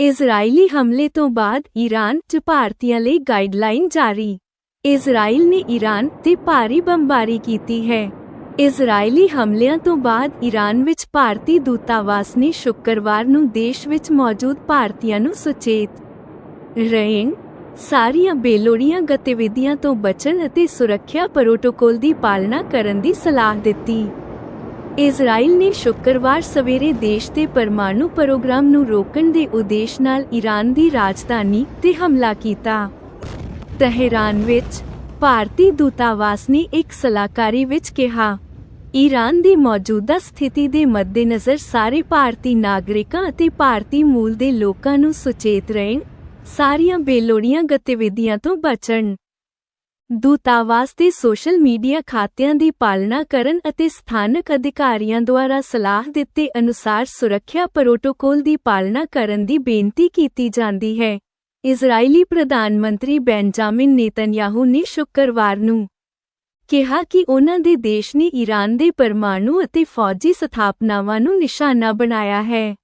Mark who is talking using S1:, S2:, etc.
S1: ਇਜ਼ਰਾਈਲੀ ਹਮਲੇ ਤੋਂ ਬਾਅਦ ਈਰਾਨ 'ਚ ਭਾਰਤੀਆਂ ਲਈ ਗਾਈਡਲਾਈਨ ਜਾਰੀ। ਇਜ਼ਰਾਈਲ ਨੇ ਈਰਾਨ ਤੇ ਭਾਰੀ ਬੰਬਾਰੀ ਕੀਤੀ ਹੈ। ਇਜ਼ਰਾਈਲੀ ਹਮਲਿਆਂ ਤੋਂ ਬਾਅਦ ਈਰਾਨ ਵਿੱਚ ਭਾਰਤੀ ਦੂਤਾਵਾਸ ਨੇ ਸ਼ੁੱਕਰਵਾਰ ਨੂੰ ਦੇਸ਼ ਵਿੱਚ ਮੌਜੂਦ ਭਾਰਤੀਆਂ ਨੂੰ ਸੁਚੇਤ ਰਹਿਣ, ਸਾਰੀਆਂ ਬੇਲੋੜੀਆਂ ਗਤੀਵਿਧੀਆਂ ਤੋਂ ਬਚਣ ਅਤੇ ਸੁਰੱਖਿਆ ਪ੍ਰੋਟੋਕੋਲ ਦੀ ਪਾਲਣਾ ਕਰਨ ਦੀ ਸਲਾਹ ਦਿੱਤੀ। ਇਜ਼ਰਾਈਲ ਨੇ ਸ਼ੁੱਕਰਵਾਰ ਸਵੇਰੇ ਦੇਸ਼ ਦੇ ਪਰਮਾਣੂ ਪ੍ਰੋਗਰਾਮ ਨੂੰ ਰੋਕਣ ਦੇ ਉਦੇਸ਼ ਨਾਲ ਈਰਾਨ ਦੀ ਰਾਜਧਾਨੀ ਤੇ ਹਮਲਾ ਕੀਤਾ। ਤਹਿਰਾਨ ਵਿੱਚ ਭਾਰਤੀ ਦੂਤਾਵਾਸ ਨੇ ਇੱਕ ਸਲਾਹਕਾਰੀ ਵਿੱਚ ਕਿਹਾ ਈਰਾਨ ਦੀ ਮੌਜੂਦਾ ਸਥਿਤੀ ਦੇ ਮੱਦੇਨਜ਼ਰ ਸਾਰੇ ਭਾਰਤੀ ਨਾਗਰਿਕਾਂ ਅਤੇ ਭਾਰਤੀ ਮੂਲ ਦੇ ਲੋਕਾਂ ਨੂੰ ਸੁਚੇਤ ਰਹਿਣ, ਸਾਰੀਆਂ ਬੇਲੋੜੀਆਂ ਗਤੀਵਿਧੀਆਂ ਤੋਂ ਬਚਣ। ਦੂਤਾਵਾਸ ਦੇ ਸੋਸ਼ਲ ਮੀਡੀਆ ਖਾਤਿਆਂ ਦੀ ਪਾਲਣਾ ਕਰਨ ਅਤੇ ਸਥਾਨਕ ਅਧਿਕਾਰੀਆਂ ਦੁਆਰਾ ਸਲਾਹ ਦਿੱਤੇ ਅਨੁਸਾਰ ਸੁਰੱਖਿਆ ਪ੍ਰੋਟੋਕੋਲ ਦੀ ਪਾਲਣਾ ਕਰਨ ਦੀ ਬੇਨਤੀ ਕੀਤੀ ਜਾਂਦੀ ਹੈ। ਇਜ਼ਰਾਈਲੀ ਪ੍ਰਧਾਨ ਮੰਤਰੀ ਬੈਂਜਾਮਿਨ ਨੇਤਨਯਾਹੂ ਨੇ ਸ਼ੁੱਕਰਵਾਰ ਨੂੰ ਕਿਹਾ ਕਿ ਉਹਨਾਂ ਦੇ ਦੇਸ਼ ਨੇ ਈਰਾਨ ਦੇ ਪਰਮਾਣੂ ਅਤੇ ਫੌਜੀ ਸਥਾਪਨਾਵਾਂ ਨੂੰ ਨਿਸ਼ਾਨਾ ਬਣਾਇਆ ਹੈ।